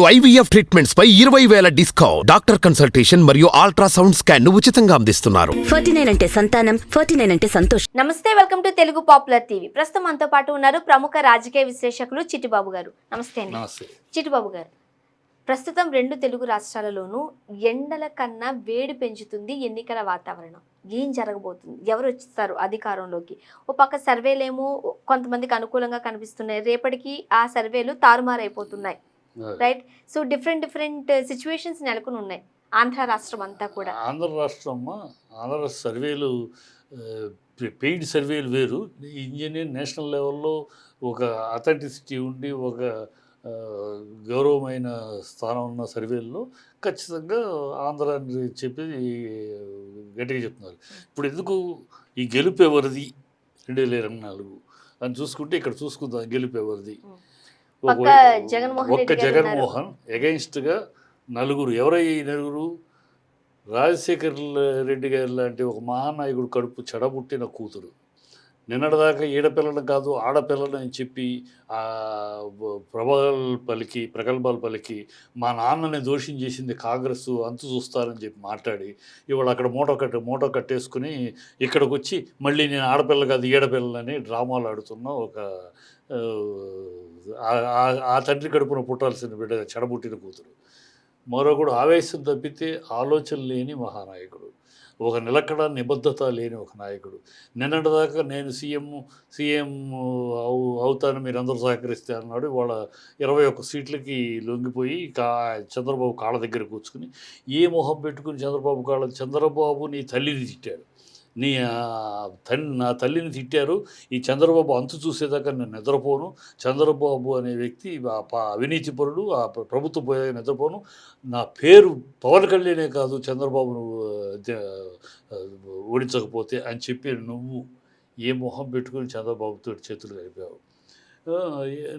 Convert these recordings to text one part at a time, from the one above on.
IVF treatments పై ఇరవై వేల డిస్కౌంట్. డాక్టర్ కన్సల్టేషన్ మరియు అల్ట్రాసౌండ్ స్కాన్ను ఉచితంగా అందిస్తున్నారు. ఫార్టీ నైన్ అంటే సంతానం ఫార్టీ నైన్ అంటే సంతోషం. నమస్తే welcome to Telugu popular TV. ప్రస్తుతం మనతో పాటు ఉన్నారు ప్రముఖ రాజకీయ విశ్లేషకులు చిట్టిబాబు గారు. నమస్తే అండి. నమస్తే. చిట్టిబాబు గారు ప్రస్తుతం రెండు తెలుగు రాష్ట్రాలలోనూ ఎండల కన్నా వేడి పెంచుతుంది ఎన్నికల వాతావరణం. ఏం జరగబోతుంది? ఎవరు వచ్చేస్తారు అధికారంలోకి? ఓ పక్క సర్వేలేమో కొంతమందికి అనుకూలంగా కనిపిస్తున్నాయి. రేపటికి ఆ సర్వేలు తారుమారైపోతున్నాయి. Right? So different different situations నెలకొని ఉన్నాయి. ఆంధ్ర రాష్ట్రం అంతా కూడా. ఆంధ్ర రాష్ట్రం ఆంధ్ర సర్వేలు పెయిడ్ సర్వేలు వేరు. ఇంజనీర్ నేషనల్ లెవెల్లో ఒక అథెంటిసిటీ ఉండి ఒక గౌరవమైన స్థానం ఉన్న సర్వేల్లో ఖచ్చితంగా ఆంధ్ర అని చెప్పి గట్టిగా చెప్తున్నారు. ఇప్పుడు ఎందుకు ఈ గెలుపు ఎవరిది రెండు వేల ఇరవై నాలుగు. అని చూసుకుంటే ఇక్కడ చూసుకుందాం గెలుపు ఎవరిది ఒక్క. జగన్మోహన్ ఎగైన్స్ట్గా నలుగురు ఎవరై నలుగురు రాజశేఖర్ రెడ్డి గారు లాంటి ఒక మహానాయకుడు కడుపు చెడబుట్టిన కూతురు నిన్నటిదాకా ఈడపిల్లని కాదు ఆడపిల్లని అని చెప్పి ఆ ప్రభావాలు పలికి ప్రగల్భాలు పలికి మా నాన్నని దోషం చేసింది కాంగ్రెస్ అంతు చూస్తారని చెప్పి మాట్లాడి ఇవాళ అక్కడ మూట కట్ట మూట కట్టేసుకుని ఇక్కడికి వచ్చి మళ్ళీ నేను ఆడపిల్ల కాదు ఈడపిల్లని డ్రామాలు ఆడుతున్న ఒక ఆ, తండ్రి కడుపున పుట్టాల్సిన బిడ్డ చెడబుట్టిన కూతురు. మరొకడు ఆవేశం తప్పితే ఆలోచన లేని మహానాయకుడు. ఒక నిలకడ నిబద్ధత లేని ఒక నాయకుడు. నిన్నటిదాకా నేను సీఎం సీఎం అవు అవుతాను మీరు అందరూ సహకరిస్తే అన్నాడు. వాళ్ళ ఇరవై ఒక్క సీట్లకి లొంగిపోయి కా చంద్రబాబు కాళ్ళ దగ్గర కూర్చుకుని ఏ మొహం పెట్టుకుని చంద్రబాబు కాళ్ళ చంద్రబాబు నీ తల్లిని తిట్టాడు. నీ తల్లి నా తల్లిని తిట్టారు. ఈ చంద్రబాబు అంతు చూసేదాకా నేను నిద్రపోను. చంద్రబాబు అనే వ్యక్తి అవినీతి పరుడు అవినీతిపరుడు ఆ ప్రభుత్వ పోయే నిద్రపోను. నా పేరు పవన్ కళ్యాణే కాదు చంద్రబాబును ఓడించకపోతే అని చెప్పి నువ్వు ఏ మొహం పెట్టుకుని చంద్రబాబుతో చేతులు కలిపావు.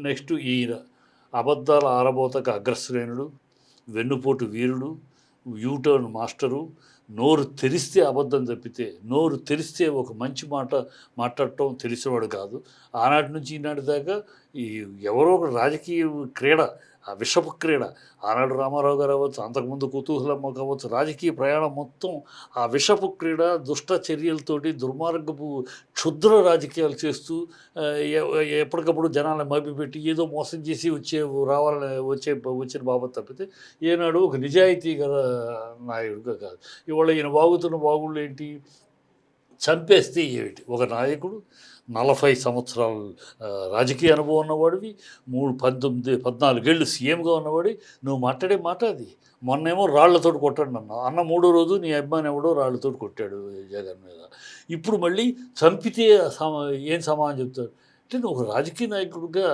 నెక్స్ట్ ఈయన అబద్ధాల ఆరబోతకు అగ్రశ్రేణుడు వెన్నుపోటు వీరుడు యూటర్న్ మాస్టరు నోరు తెరిస్తే అబద్ధం తప్పితే నోరు తెరిస్తే ఒక మంచి మాట మాట్లాడటం తెలిసినవాడు కాదు. ఆనాటి నుంచి ఈనాటి దాకా ఈ ఎవరో ఒక రాజకీయ క్రీడ ఆ విషపు క్రీడ ఆనాడు రామారావు గారు అవ్వచ్చు అంతకుముందు కుతూహలం కావచ్చు రాజకీయ ప్రయాణం మొత్తం ఆ విషపు క్రీడ దుష్ట చర్యలతోటి దుర్మార్గపు క్షుద్ర రాజకీయాలు చేస్తూ ఎప్పటికప్పుడు జనాలను మభ్యపెట్టి ఏదో మోసం చేసి వచ్చే రావాలని వచ్చే వచ్చిన బాబత్ తప్పితే ఏనాడు ఒక నిజాయితీ గల నాయకుడుగా కాదు. ఇవాళ ఈయన బాగుతున్న బాగుళ్ళు ఏంటి? చంపేస్తే ఏమిటి? ఒక నాయకుడు నలభై సంవత్సరాలు రాజకీయ అనుభవం ఉన్నవాడివి మూడు పంతొమ్మిది పద్నాలుగేళ్ళు సీఎంగా ఉన్నవాడి. నువ్వు మాట్లాడే మాట అది. మొన్నేమో రాళ్ళతోటి కొట్టాడు అన్న అన్న మూడో రోజు నీ అభిమాని ఎవడో రాళ్ళతోటి కొట్టాడు జగన్ మీద. ఇప్పుడు మళ్ళీ చంపితే సమా ఏం సమాధానం చెప్తాడు? అంటే ఒక రాజకీయ నాయకుడిగా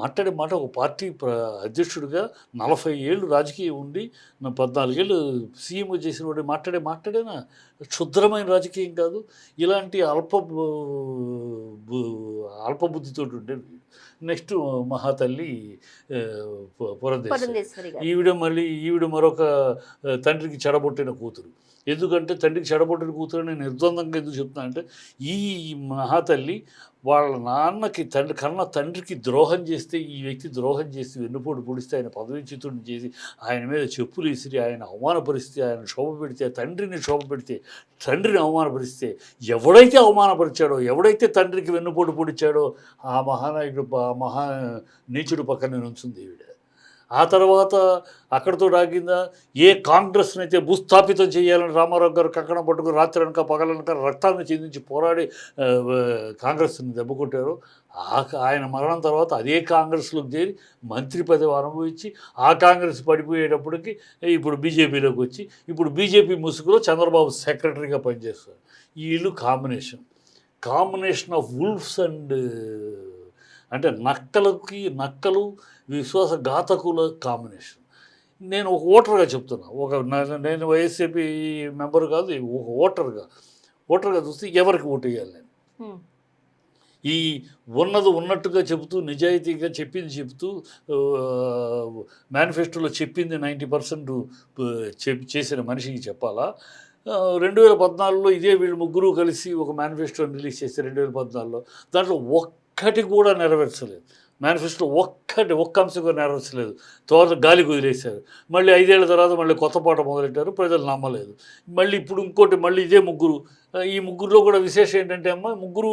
మాట్లాడే మాట ఒక పార్టీ ప్ర అధ్యక్షుడిగా నలభై ఏళ్ళు రాజకీయం ఉండి నా పద్నాలుగేళ్ళు సీఎం చేసిన వాడు మాట్లాడే మాట్లాడేనా? క్షుద్రమైన రాజకీయం కాదు. ఇలాంటి అల్ప అల్పబుద్ధితో ఉండేవి నెక్స్ట్ మహాతల్లి పురంధేశ్వరి. ఈవిడ మళ్ళీ ఈవిడ మరొక తండ్రికి చెడబొట్టిన కూతురు. ఎందుకంటే తండ్రికి చెడబొట్టిన కూతురు నేను నిర్ద్వందంగా ఎందుకు చెప్తున్నా అంటే ఈ మహాతల్లి వాళ్ళ నాన్నకి తండ్రి కన్న తండ్రికి ద్రోహం చేస్తే ఈ వ్యక్తి ద్రోహం చేసి వెన్నుపోటు పొడిస్తే ఆయన పదవిచ్యుతుడిని చేసి ఆయన మీద చెప్పులు ఇసిరి ఆయన అవమానపరిస్తే ఆయన శోభ పెడితే తండ్రిని శోభ పెడితే తండ్రిని అవమానపరిస్తే ఎవడైతే అవమానపరిచాడో ఎవడైతే తండ్రికి వెన్నుపోటు పొడిచాడో ఆ మహానాయకుడు ఆ మహా నీచుడు పక్కన నుంచుంది ఈవిడ. ఆ తర్వాత అక్కడితో ఆగిందా ఏ కాంగ్రెస్ని అయితే భూస్థాపితం చేయాలని రామారావు గారు కక్కడం పట్టుకుని రాత్రి అనక పగలనక రక్తాన్ని చెందించి పోరాడి కాంగ్రెస్ని దెబ్బకొట్టారు ఆ ఆయన మరణం తర్వాత అదే కాంగ్రెస్లోకి చేరి మంత్రి పదవి అనుభవించి ఆ కాంగ్రెస్ పడిపోయేటప్పటికి ఇప్పుడు బీజేపీలోకి వచ్చి ఇప్పుడు బీజేపీ ముసుగులో చంద్రబాబు సెక్రటరీగా పనిచేస్తారు. వీళ్ళు combination. Combination of wolves and అంటే నక్కలకి నక్కలు విశ్వాసఘాతకుల కాంబినేషన్ నేను ఒక ఓటర్గా చెప్తున్నా. ఒక నేను వైఎస్ఏపీ మెంబర్ కాదు ఒక ఓటర్గా. ఓటర్గా చూస్తే ఎవరికి ఓటు వేయాలి నేను. ఈ ఉన్నది ఉన్నట్టుగా చెబుతూ నిజాయితీగా చెప్పింది చెబుతూ మేనిఫెస్టోలో చెప్పింది నైంటీ పర్సెంట్ చేసిన మనిషికి చెప్పాలా? రెండు వేల పద్నాలుగులో ఇదే వీళ్ళు ముగ్గురు కలిసి ఒక మేనిఫెస్టో రిలీజ్ చేసి రెండు వేల పద్నాలుగులో. దాంట్లో ఒక్కటి కూడా నెరవేర్చలేదు. మేనిఫెస్టో ఒక్కటి ఒక్క అంశం కూడా నెరవేర్చలేదు. తర్వాత గాలి కుదిరేశారు. మళ్ళీ ఐదేళ్ళ తర్వాత మళ్ళీ కొత్త పాట మొదలెట్టారు. ప్రజలు నమ్మలేదు. మళ్ళీ ఇప్పుడు ఇంకోటి మళ్ళీ ఇదే ముగ్గురు ఈ ముగ్గురులో కూడా విశేషం ఏంటంటే అమ్మ ముగ్గురు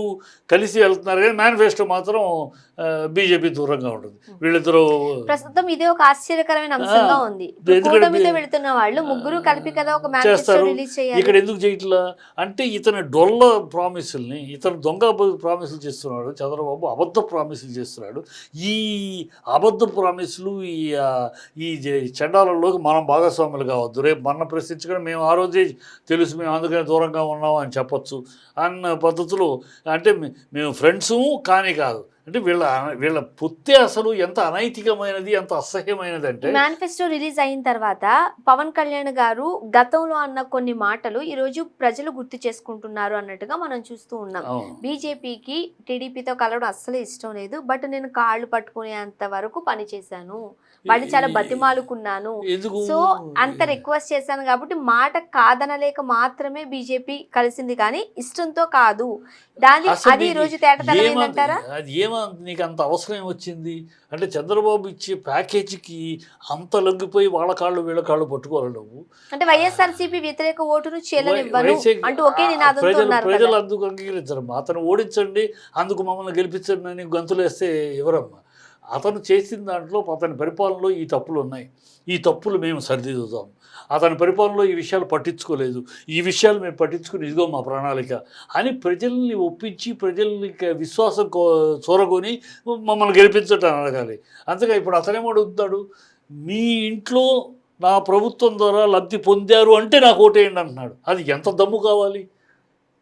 కలిసి వెళ్తున్నారు కానీ మేనిఫెస్టో మాత్రం బీజేపీ దూరంగా ఉంటుంది. వీళ్ళిద్దరూ ప్రస్తుతం ఇదే ఒక ఆశ్చర్యకరమైన అంశంగా ఉంది. వెళుతున్న వాళ్ళు ముగ్గురు కలిపి కదా ఒక మేనిఫెస్టో చేస్తారు. ఇక్కడ ఎందుకు చేయట్లా? అంటే ఇతని డొల్ల ప్రామిసుల్ని ఇతను దొంగ ప్రామిసులు చేస్తున్నాడు చంద్రబాబు అబద్ధ ప్రామిసులు చేస్తున్నాడు. ఈ అబద్ధ ప్రామిసులు ఈ ఈ చండాలంలోకి మనం భాగస్వాములు కావద్దు. రేపు మన ప్రశ్నించడం మేము ఆ రోజే తెలుసు మేము అందుకనే దూరంగా ఉన్నాం అని చెప్పొచ్చు అన్న పద్ధతిలో అంటే మేము ఫ్రెండ్సు కానీ కాదు. అంటే వీళ్ళ వీళ్ళ పొత్తే అసలు ఎంత అనైతికమైనది ఎంత అసహ్యమైనది అంటే మేనిఫెస్టో రిలీజ్ అయిన తర్వాత పవన్ కళ్యాణ్ గారు గతంలో అన్న కొన్ని మాటలు ఈ రోజు ప్రజలు గుర్తు చేసుకుంటున్నారు అన్నట్టుగా మనం చూస్తూ ఉన్నాం. బీజేపీకి టీడీపీతో కలవడం అస్సలు ఇష్టం లేదు బట్ నేను కాళ్ళు పట్టుకునేంత వరకు పని వాళ్ళు చాలా బతిమాలుకున్నాను. సో అంత రిక్వెస్ట్ చేశాను కాబట్టి మాట కాదనలేక మాత్రమే బీజేపీ కలిసింది కానీ ఇష్టంతో కాదు. దాని అది ఈ రోజు తేటతనం ఏంటంటారా అది ఏమో నీకు అంత అవసరం ఏమొచ్చింది? అంటే చంద్రబాబు ఇచ్చే ప్యాకేజీకి అంత లొంగిపోయి వాళ్ళ కాళ్ళు వీళ్ళ కాళ్ళు పట్టుకోవాలి నువ్వు. అంటే వైఎస్ఆర్సీపీ వ్యతిరేక ఓటును చెల్లనివ్వను వైసీపీ- అంటూ ఒకే నినాదంతో ప్రజలు ఉన్నారు ప్రజలు కదా. అందుకు అంగీకరించరు. అతను ఓడించండి అందుకు మమ్మల్ని గెలిపించండి అని గంతులు వేస్తే ఎవరమ్మా? అతను చేసిన దాంట్లో అతని పరిపాలనలో ఈ తప్పులు ఉన్నాయి. ఈ తప్పులు మేము సరిదిద్దుతాం. అతని పరిపాలనలో ఈ విషయాలు పట్టించుకోలేదు. ఈ విషయాలు మేము పట్టించుకుని ఇదిగో మా ప్రణాళిక అని ప్రజల్ని ఒప్పించి ప్రజల్ని విశ్వాసం కో చూరగొని మమ్మల్ని గెలిపించటం అడగాలి. అంతగా ఇప్పుడు అతనేమో అడుగుతాడు మీ ఇంట్లో నా ప్రభుత్వం ద్వారా లబ్ధి పొందారు అంటే నాకు ఓటేయండి అంటున్నాడు. అది ఎంత దమ్ము కావాలి?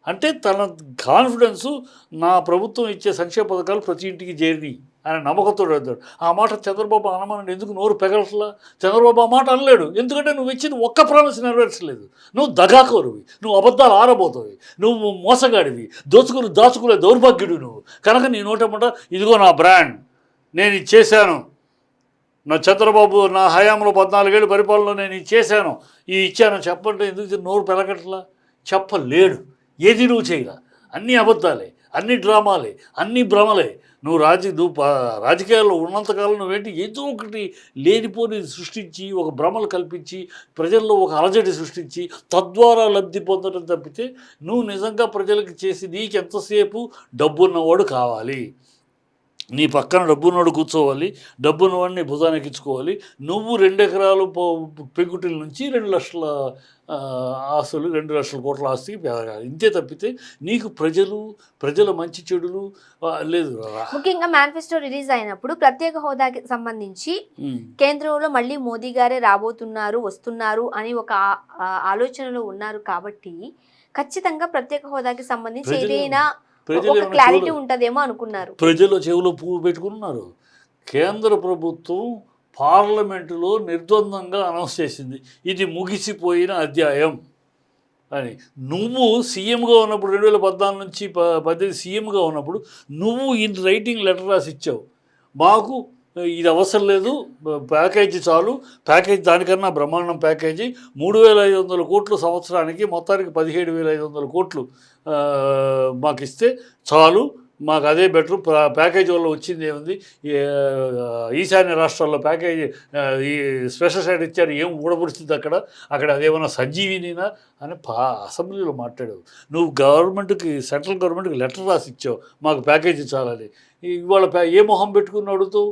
అంటే తన కాన్ఫిడెన్సు నా ప్రభుత్వం ఇచ్చే సంక్షేమ పథకాలు ప్రతి ఇంటికి చేరినాయి. ఆయన నమ్మకంతో అడుగుతాడు. ఆ మాట చంద్రబాబు అనమని ఎందుకు నోరు పెగలట్లా? చంద్రబాబు ఆ మాట అనలేడు. ఎందుకంటే నువ్వు ఇచ్చిన ఒక్క ప్రామిస్ నెరవేర్చలేదు. నువ్వు దగాకోరువి. నువ్వు అబద్ధాలు ఆరబోతావి. నువ్వు మోసగాడివి. దోచుకుని దాచుకునే దౌర్భాగ్యుడు నువ్వు. కనుక నీ నోటమాట ఇదిగో నా బ్రాండ్. నేను ఇది చేశాను. నా చంద్రబాబు నా హయాంలో పద్నాలుగేళ్ళు పరిపాలనలో నేను ఇది చేశాను. ఇది ఇచ్చాను. చెప్పంటే ఎందుకు నోరు పెరగట్లా? చెప్పలేడు. ఏది నువ్వు చేయలా? అన్నీ అబద్ధాలే అన్ని డ్రామాలే అన్ని భ్రమలే. నువ్వు రాజ నువ్వు రాజకీయాల్లో ఉన్నంతకాలం నువ్వేంటి ఏదో ఒకటి లేనిపోని సృష్టించి ఒక భ్రమలు కల్పించి ప్రజల్లో ఒక అలజడి సృష్టించి తద్వారా లబ్ధి పొందడం తప్పితే నువ్వు నిజంగా ప్రజలకు చేసి నీకు ఎంతసేపు డబ్బున్నవాడు కావాలి. నీ పక్కన డబ్బున్నోడు కూర్చోవాలి డబ్బున్నవాడిని భుజానికి ఎక్కించుకోవాలి నువ్వు రెండు ఎకరాలు పో- పెంకుటిల నుంచి రెండు లక్షల ఆస్తులు రెండు లక్షల కోట్ల ఆస్తికి పెరగాలి. ఇంతే తప్పితే నీకు ప్రజలు ప్రజల మంచి చెడులు లేదు ముఖ్యంగా మేనిఫెస్టో రిలీజ్ అయినప్పుడు ప్రత్యేక హోదాకి సంబంధించి. కేంద్రంలో మళ్ళీ మోదీ గారే రాబోతున్నారు వస్తున్నారు అని ఒక ఆలోచనలో ఉన్నారు కాబట్టి ఖచ్చితంగా ప్రత్యేక హోదాకి సంబంధించి ఏదైనా ప్రజలు క్లారిటీ ఉంటదేమో అనుకున్నారు. ప్రజల చెవిలో పువ్వు పెట్టుకున్నారు. కేంద్ర ప్రభుత్వం పార్లమెంటులో నిర్ద్వందంగా అనౌన్స్ చేసింది. ఇది ముగిసిపోయిన అధ్యాయం అని. నువ్వు సీఎంగా ఉన్నప్పుడు రెండు వేల పద్నాలుగు నుంచి ప పద్దెనిమిది సీఎంగా ఉన్నప్పుడు నువ్వు ఇన్ రైటింగ్ లెటర్ రాసి ఇచ్చావు. మాకు ఇది అవసరం లేదు. ప్యాకేజీ చాలు. ప్యాకేజ్ దానికన్నా బ్రహ్మాండం ప్యాకేజీ. మూడు వేల ఐదు వందల కోట్లు సంవత్సరానికి మొత్తానికి పదిహేడు వేల ఐదు వందల కోట్లు మాకు ఇస్తే చాలు. మాకు అదే బెటర్. ప్యాకేజ్ వల్ల వచ్చింది ఏముంది? ఈశాన్య రాష్ట్రాల్లో ప్యాకేజీ ఈ స్పెషల్ సైడ్ ఇచ్చారు. ఏం ఊడబుడుస్తుంది అక్కడ? అక్కడ అదేమన్నా సంజీవినినా అని పా అసెంబ్లీలో మాట్లాడావు నువ్వు గవర్నమెంట్కి సెంట్రల్ గవర్నమెంట్కి లెటర్ రాసి ఇచ్చావు మాకు ప్యాకేజీ ఇచ్చాలని ఇవాళ ఏ మొహం పెట్టుకుని అడుగుతావు?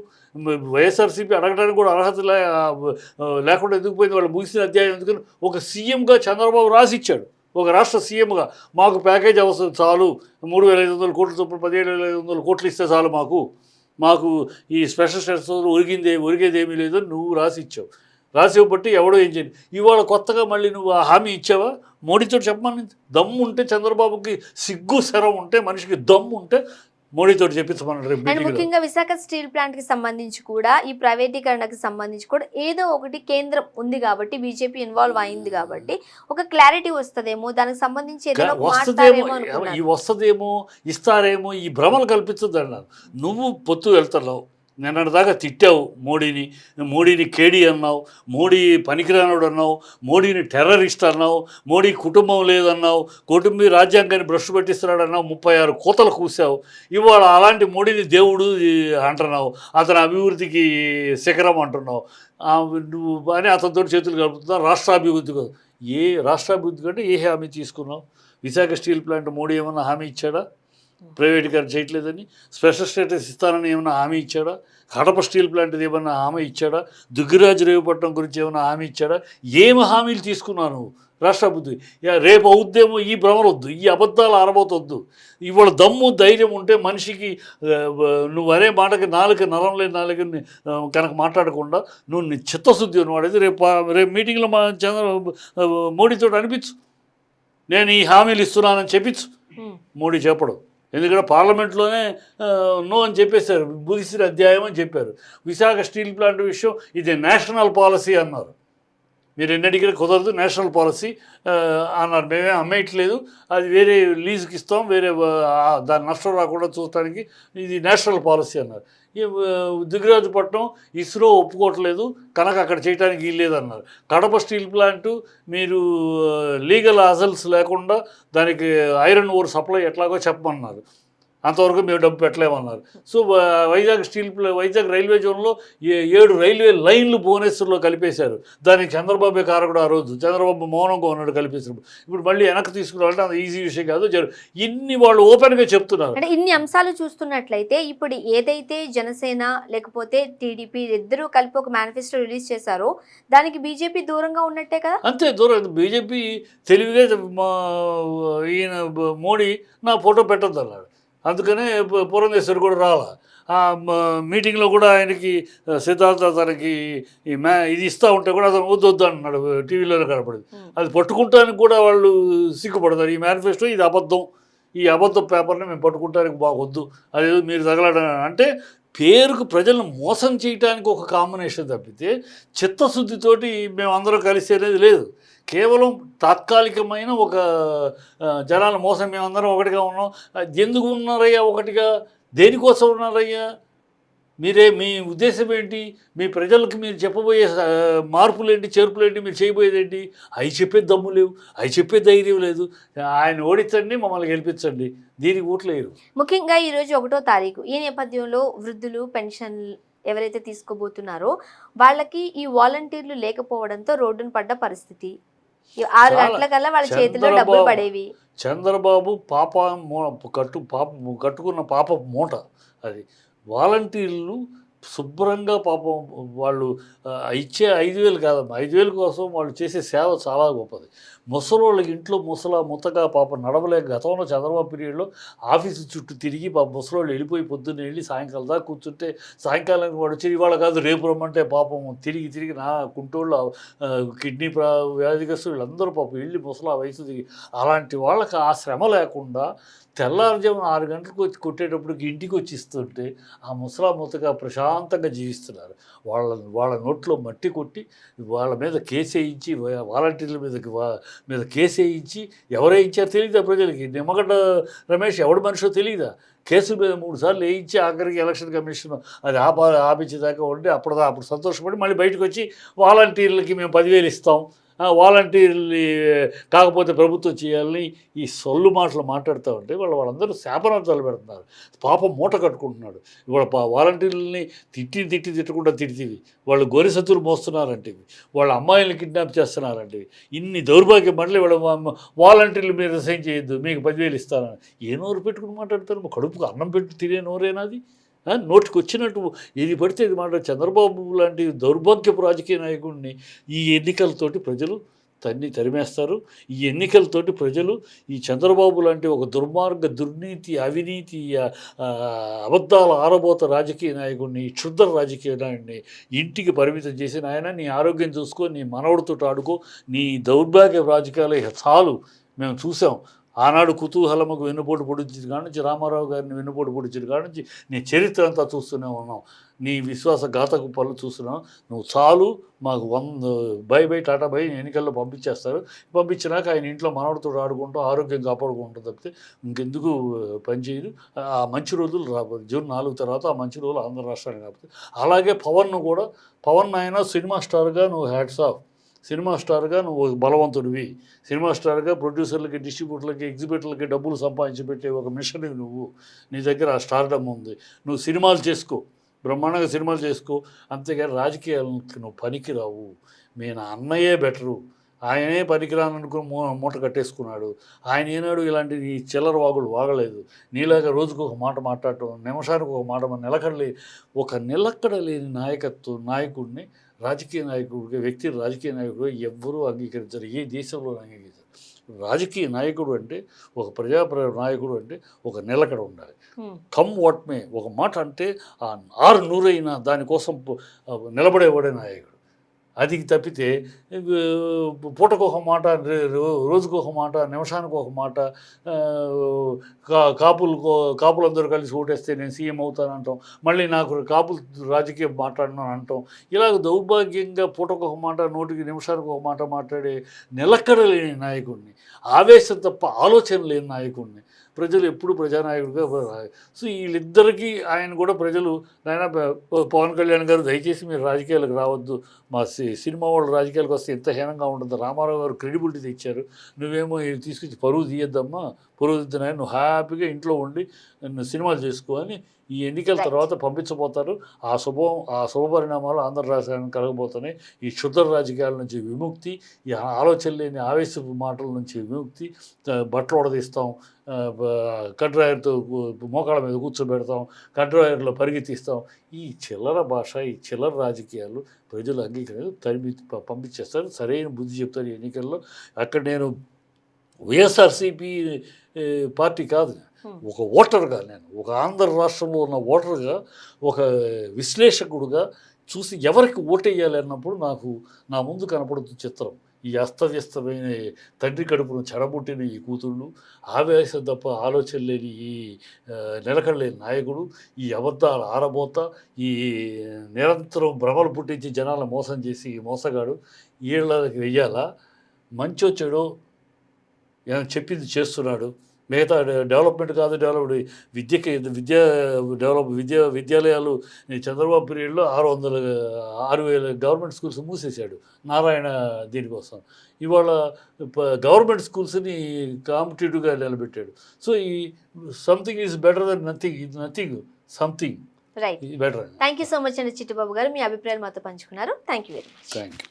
వైఎస్ఆర్సీపీ అడగడానికి కూడా అర్హత లే లేకుండా ఎందుకు పోయింది? వాళ్ళు ముగిసిన అధ్యాయం ఎందుకని ఒక సీఎంగా చంద్రబాబు రాసి ఇచ్చాడు ఒక రాష్ట్ర సీఎంగా మాకు ప్యాకేజ్ అవసరం చాలు. మూడు వేల ఐదు వందల కోట్ల చొప్పున పదిహేడు వేల ఐదు వందల కోట్లు ఇస్తే చాలు మాకు. మాకు ఈ స్పెషల్ స్టేటస్ ఒరిగిందే ఒరిగేది ఏమీ లేదు నువ్వు రాసి ఇచ్చావు. రాసి ఇవ్వబట్టి ఎవడో ఏం చేయండి ఇవాళ కొత్తగా మళ్ళీ నువ్వు ఆ హామీ ఇచ్చావా? మోడీతో చెప్పమని దమ్ము ఉంటే చంద్రబాబుకి సిగ్గు శరం ఉంటే మనిషికి దమ్ము ఉంటే మోడీతో అండ్ మీటింగ్లో ముఖ్యంగా విశాఖ స్టీల్ ప్లాంట్కి సంబంధించి కూడా ఈ ప్రైవేటీకరణకి సంబంధించి కూడా ఏదో ఒకటి కేంద్రం ఉంది కాబట్టి బీజేపీ ఇన్వాల్వ్ అయింది కాబట్టి ఒక క్లారిటీ వస్తదేమో. దానికి సంబంధించి వస్తుందేమో వస్తుందేమో ఇస్తారేమో ఈ భ్రమలు కల్పించద్దు అన్నారు. నువ్వు పొత్తు వెళ్తున్నావు నిన్నటిదాకా తిట్టావు మోడీని మోడీని కేడీ అన్నావు మోడీ పనికిరానుడు అన్నావు మోడీని టెర్రరిస్ట్ అన్నావు మోడీ కుటుంబం లేదన్నావు కుటుంబీ రాజ్యాంగాన్ని బ్రష్ పట్టిస్తున్నాడు అన్నావు ముప్పై ఆరు కోతలు కూసావు. ఇవాళ అలాంటి మోడీని దేవుడు అంటున్నావు అతని అభివృద్ధికి శిఖరం అంటున్నావు. నువ్వు అని అతనితో చేతులు కలుపుతున్నావు రాష్ట్రాభివృద్ధి కోసం. ఏ రాష్ట్రాభివృద్ధి కంటే ఏ హామీ తీసుకున్నావు? విశాఖ స్టీల్ ప్లాంట్ మోడీ ఏమన్నా హామీ ఇచ్చాడా? ప్రైవేటీకరణ చేయట్లేదని స్పెషల్ స్టేటస్ ఇస్తానని ఏమైనా హామీ ఇచ్చాడా? కడప స్టీల్ ప్లాంట్ ఏమన్నా హామీ ఇచ్చాడా? దుగ్గిరాజు రేవుపట్నం గురించి ఏమైనా హామీ ఇచ్చాడా? ఏమి హామీలు తీసుకున్నావు నువ్వు రాష్ట్ర అభివృద్ధి యా, రేపు అవుద్దేమో ఈ భ్రమలొద్దు ఈ అబద్ధాలు ఆరబోతొద్దు. ఇవాళ దమ్ము ధైర్యం ఉంటే మనిషికి నువ్వు అనే మాటకి నాలుక నరం లేని ఆ, కనుక మాట్లాడకుండా నువ్వు చిత్తశుద్ధి ఉన్నవాడైతే రేపు రేపు మీటింగ్లో మా చంద్ర మోడీతో అనిపించు. నేను ఈ హామీలు ఇస్తున్నానని చెప్పించు. మోడీ చెప్పడు ఎందుకంటే పార్లమెంట్లోనే నో అని చెప్పేశారు. బుధిసిరి అధ్యాయం అని చెప్పారు. విశాఖ స్టీల్ ప్లాంట్ విషయం ఇది నేషనల్ పాలసీ అన్నారు. మీరు ఎన్నడిగిన కుదరదు నేషనల్ పాలసీ అన్నారు. మేమే అమ్మేయట్లేదు. అది వేరే లీజుకి ఇస్తాం వేరే దాని నష్టం రాకుండా చూడటానికి ఇది నేషనల్ పాలసీ అన్నారు. దిగిరాజుపట్నం ఇస్రో ఒప్పుకోవట్లేదు కనుక అక్కడ చేయడానికి వీల్లేదన్నారు. కడప స్టీల్ ప్లాంటు మీరు లీగల్ అజల్స్ లేకుండా దానికి ఐరన్ ఓర్ సప్లై ఎట్లాగో చెప్పమన్నారు. అంతవరకు మేము డబ్బు పెట్టలేమన్నారు. So Vizag steel Vizag railway జోన్లో ఏ- ఏడు రైల్వే లైన్లు భువనేశ్వర్లో కలిపేశారు. దానికి చంద్రబాబు కారకుడు ఆ రోజు చంద్రబాబు మౌనంగా ఉన్నాడు కలిపేశారు. ఇప్పుడు మళ్ళీ వెనక్కి తీసుకురావాలంటే అంత ఈజీ విషయం కాదు జరు ఇన్ని వాళ్ళు ఓపెన్గా చెప్తున్నారు. అంటే ఇన్ని అంశాలు చూస్తున్నట్లయితే ఇప్పుడు ఏదైతే జనసేన లేకపోతే టీడీపీ ఇద్దరూ కలిపి ఒక మేనిఫెస్టో రిలీజ్ చేశారో దానికి బీజేపీ దూరంగా ఉన్నట్టే కదా? అంతే దూరం బీజేపీ తెలివిగా మా ఈయన మోడీ నా ఫోటో పెట్టద్దు అన్నాడు అందుకనే పురంధేశ్వరి కూడా రాలా. ఆ మీటింగ్లో కూడా ఆయనకి సిద్ధార్థ తనకి ఈ మ్యా ఇది ఇస్తూ ఉంటే కూడా అతను వద్దు వద్దు అంటున్నాడు టీవీలో కనపడింది. అది పట్టుకుంటానికి కూడా వాళ్ళు సిగ్గుపడతారు. ఈ మేనిఫెస్టో ఇది అబద్ధం. ఈ అబద్ధం పేపర్ని మేము పట్టుకుంటానికి బాగొద్దు అదేదో మీరు తగలడ అంటే పేరుకు ప్రజలను మోసం చేయడానికి ఒక కాంబినేషన్ తప్పితే చిత్తశుద్ధితోటి మేము అందరం కలిసి అనేది లేదు. కేవలం తాత్కాలికమైన ఒక జనాల మోసం మేమందరం ఒకటిగా ఉన్నాం. ఎందుకు ఉన్నారయ్యా ఒకటిగా? దేనికోసం ఉన్నారయ్యా? మీరే మీ ఉద్దేశం ఏంటి? మీ ప్రజలకు మీరు చెప్పబోయే మార్పులేంటి మార్పులు ఏంటి చేర్పులు ఏంటి మీరు చేయబోయేది ఏంటి? అవి చెప్పే దమ్ము లేవు అవి చెప్పే ధైర్యం లేదు. ఆయన ఓడించండి మమ్మల్ని గెలిపించండి. దీనికి ఓట్లేరు ముఖ్యంగా ఈరోజు ఒకటో తారీఖు ఈ నేపథ్యంలో వృద్ధులు పెన్షన్ ఎవరైతే తీసుకోబోతున్నారో వాళ్ళకి ఈ వాలంటీర్లు లేకపోవడంతో రోడ్డును పడ్డ పరిస్థితి. ఆరు. గంటల కల్లా వాళ్ళ చేతిలో డబ్బులు పడేవి చంద్రబాబు పాప కట్టు పాప కట్టుకున్న పాప మూట అది వాలంటీర్లు శుభ్రంగా పాపం వాళ్ళు ఇచ్చే ఐదు వేలు కాదమ్మా. ఐదు వేల కోసం వాళ్ళు చేసే సేవ చాలా గొప్పది. ముసలోళ్ళకి ఇంట్లో ముసల ముత్తగా పాప నడవలేక గతంలో చంద్రబాబు పీరియడ్లో ఆఫీసు చుట్టూ తిరిగి పాప ముసలోళ్ళు వెళ్ళిపోయి పొద్దున్న వెళ్ళి సాయంకాలం దాకా కూర్చుంటే సాయంకాలం వాడు వచ్చి ఇవాళ కాదు రేపు రమ్మంటే పాపం తిరిగి తిరిగి నా కుంటోళ్ళు కిడ్నీ ప్రా వ్యాధిగ్రస్తులు వీళ్ళందరూ పాపం వెళ్ళి ముసలా వయసు దిగి అలాంటి వాళ్ళకి ఆ శ్రమ లేకుండా తెల్లారుజాము ఆరు గంటలకు వచ్చి కొట్టేటప్పటికి ఇంటికి వచ్చి ఇస్తుంటే ఆ ముసలా ముతగా ప్రశాంతంగా జీవిస్తున్నారు. వాళ్ళ వాళ్ళ నోట్లో మట్టి కొట్టి వాళ్ళ మీద కేసు వేయించి వాలంటీర్ల మీద వా- మీద కేసు వేయించి ఎవరు వేయించారో తెలియదా ప్రజలకి? నిమ్మగడ్డ రమేష్ ఎవడు మనిషో తెలియదా కేసు మీద మూడు సార్లు వేయించి ఆఖరికి ఎలక్షన్ కమిషన్ అది ఆపా ఆపించేదాకా ఉండి అప్పుడు అప్పుడు సంతోషపడి మళ్ళీ బయటకు వచ్చి వాలంటీర్లకి మేము పదివేలు ఇస్తాం. వాలంటీర్లు కాకపోతే ప్రభుత్వం చేయాలని ఈ సొల్లు మాటలు మాట్లాడుతూ ఉంటే వాళ్ళు వాళ్ళందరూ శాపనార్థాలు పెడుతున్నారు. పాపం మూట కట్టుకుంటున్నాడు. ఇవాళ పా వాలంటీర్లని తిట్టి తిట్టి తిట్టకుండా తిడితివి. వాళ్ళు గొరిసతులు మోస్తున్నారంటివి. వాళ్ళ అమ్మాయిలను కిడ్నాప్ చేస్తున్నారంటివి. ఇన్ని దౌర్భాగ్యం మళ్ళీ వాళ్ళ వాలంటీర్లు మీరు రిసైన్ చేయొద్దు. మీకు పదివేలు ఇస్తానని. ఏ నోరు పెట్టుకుని మాట్లాడతారు? కడుపుకు అన్నం పెట్టి తినే నోరేనాది? నోటికి వచ్చినట్టు ఇది పడితే ఇది మాట చంద్రబాబు లాంటి దౌర్భాగ్యపు రాజకీయ నాయకుడిని ఈ ఎన్నికలతోటి ప్రజలు తన్ని తరిమేస్తారు. ఈ ఎన్నికలతోటి ప్రజలు ఈ చంద్రబాబు లాంటి ఒక దుర్మార్గ దుర్నీతి అవినీతి అబద్ధాల ఆరబోత రాజకీయ నాయకుడిని క్షుద్ర రాజకీయ నాయకుడిని ఇంటికి పరిమితం చేసి నాయన నీ ఆరోగ్యం చూసుకో నీ మనవడితో ఆడుకో నీ దౌర్భాగ్య రాజకీయాలు చాలు. మేము చూసాం. ఆనాడు కుతూహలముకు వెన్నుపోటు పొడిచిన కాడ నుంచి రామారావు గారిని వెన్నుపోటు పొడిచిన కాడ నుంచి నీ చరిత్ర అంతా చూస్తూనే ఉన్నాం నీ విశ్వాస ఘాతకు పనులు చూస్తున్నాం నువ్వు చాలు మాకు వంద బై బై టాటా బై ఎన్నికల్లో పంపించేస్తారు. పంపించినాక ఆయన ఇంట్లో మనవడితో ఆడుకుంటూ ఆరోగ్యం కాపాడుకుంటూ తప్పితే ఇంకెందుకు పనిచేయదు ఆ మంచి రోజులు రాబోదు జూన్ నాలుగు తర్వాత ఆ మంచి రోజులు ఆంధ్ర రాష్ట్రానికి కాకపోతే అలాగే పవన్ను కూడా పవన్ ఆయన సినిమా స్టార్గా నువ్వు హ్యాట్స్ ఆఫ్. సినిమా స్టార్గా నువ్వు బలవంతుడివి. సినిమా స్టార్గా ప్రొడ్యూసర్లకి డిస్ట్రిబ్యూటర్లకి ఎగ్జిబిటర్లకి డబ్బులు సంపాదించి పెట్టే ఒక మిషన్ నువ్వు. నీ దగ్గర ఆ స్టార్డమ్ ఉంది. నువ్వు సినిమాలు చేసుకో. బ్రహ్మాండంగా సినిమాలు చేసుకో. అంతేగాని రాజకీయాలకు నువ్వు పనికిరావు. మీ నా అన్నయ్యే బెటరు. ఆయనే పనికిరాననుకుని మూ మూట కట్టేసుకున్నాడు. ఆయన ఏనాడు ఇలాంటి ఈ చిల్లర వాగులు వాగలేదు. నీలాగా రోజుకు ఒక మాట మాట్లాడటం నిమిషానికి ఒక మాట నిలకడలే ఒక నిలకడ లేని నాయకత్వం నాయకుడిని రాజకీయ నాయకుడిగా వ్యక్తి రాజకీయ నాయకుడు ఎవ్వరూ అంగీకరించరు. ఏ దేశంలో అంగీకరించరు. రాజకీయ నాయకుడు అంటే ఒక ప్రజా నాయకుడు అంటే ఒక నిలకడ ఉండాలి. కమ్ వాట్ మే ఒక మాట అంటే ఆ ఆరు నూరైన దానికోసం నిలబడేవాడే నాయకుడు. అది తప్పితే పూటకు ఒక మాట రో- రోజుకు ఒక మాట నిమిషానికి ఒక మాట కా కాపులు కాపులందరూ కలిసి ఓటేస్తే నేను సీఎం అవుతానంటాం మళ్ళీ నాకు కాపులు రాజకీయం మాట్లాడను అంటాం. ఇలాగ దౌర్భాగ్యంగా పూటకు ఒక మాట నోటికి నిమిషానికి ఒక మాట మాట్లాడే నిలకడ లేని నాయకుడిని ఆవేశం తప్ప ఆలోచన లేని నాయకుడిని ప్రజలు ఎప్పుడు ప్రజానాయకుడిగా సో వీళ్ళిద్దరికీ ఆయన కూడా ప్రజలు నాయన ప- పవన్ కళ్యాణ్ గారు దయచేసి మీరు రాజకీయాలకు రావద్దు. మా సినిమా వాళ్ళు రాజకీయాలకు వస్తే ఎంత హీనంగా ఉంటుంది. రామారావు గారు క్రెడిబిలిటీ తెచ్చారు. నువ్వేమో తీసుకొచ్చి పరువు తీయద్దమ్మా పరువు తీద్దానని నువ్వు హ్యాపీగా ఇంట్లో ఉండి సినిమాలు చేసుకో అని ఈ ఎన్నికల. తర్వాత పంపించబోతారు. ఆ శుభం ఆ శుభ పరిణామాలు ఆంధ్ర రాష్ట్రానికి కలగబోతున్నాయి. ఈ క్షుద్ర రాజకీయాల నుంచి విముక్తి ఈ ఆలోచన లేని ఆవేశపు మాటల నుంచి విముక్తి బట్టలు ఉడదీస్తాం కడ్రాయర్తో మోకాళ్ళ మీద కూర్చోబెడతాం కడ్రాయర్లో పరిగెత్తిస్తాం. ఈ చిల్లర భాష ఈ చిల్లర రాజకీయాలు ప్రజలు అంగీకరించి తరిమి పంపించేస్తారు. సరైన బుద్ధి చెప్తారు ఈ ఎన్నికల్లో. అక్కడ నేను వైఎస్ఆర్సీపీ పార్టీ కాదు. Hmm. ఒక ఓటర్గా నేను ఒక ఆంధ్ర రాష్ట్రంలో ఉన్న ఓటర్గా ఒక విశ్లేషకుడుగా చూసి ఎవరికి ఓటేయాలి అన్నప్పుడు నాకు నా ముందు కనపడుతుంది చిత్రం. ఈ అస్తవ్యస్తమైన తండ్రి కడుపును చెడబుట్టిన ఈ కూతుళ్ళు ఆవేశం తప్ప ఆలోచన లేని ఈ నిలకడలేని నాయకుడు ఈ అబద్ధాలు ఆరబోత ఈ నిరంతరం భ్రమలు పుట్టించి జనాలను మోసం చేసి ఈ మోసగాడు వీళ్ళకి వెయ్యాలా? మంచో చెడో ఏమైనా చెప్పింది చేస్తున్నాడు. మిగతా డెవలప్మెంట్ కాదు డెవలప్డ్ విద్యకి విద్య డెవలప్ విద్య విద్యాలయాలు చంద్రబాబు పీరియడ్లో ఆరు వందల ఆరు వేల గవర్నమెంట్ స్కూల్స్ మూసేశాడు నారాయణ దీనికోసం. ఇవాళ గవర్నమెంట్ స్కూల్స్ని కాంపిటేటివ్గా నిలబెట్టాడు. సో ఈ something is better than nothing ఇది nothing something right better thank you so much అండి చిట్టుబాబు గారు. మీ అభిప్రాయాలు మాతో పంచుకున్నారు. Thank you very much thank you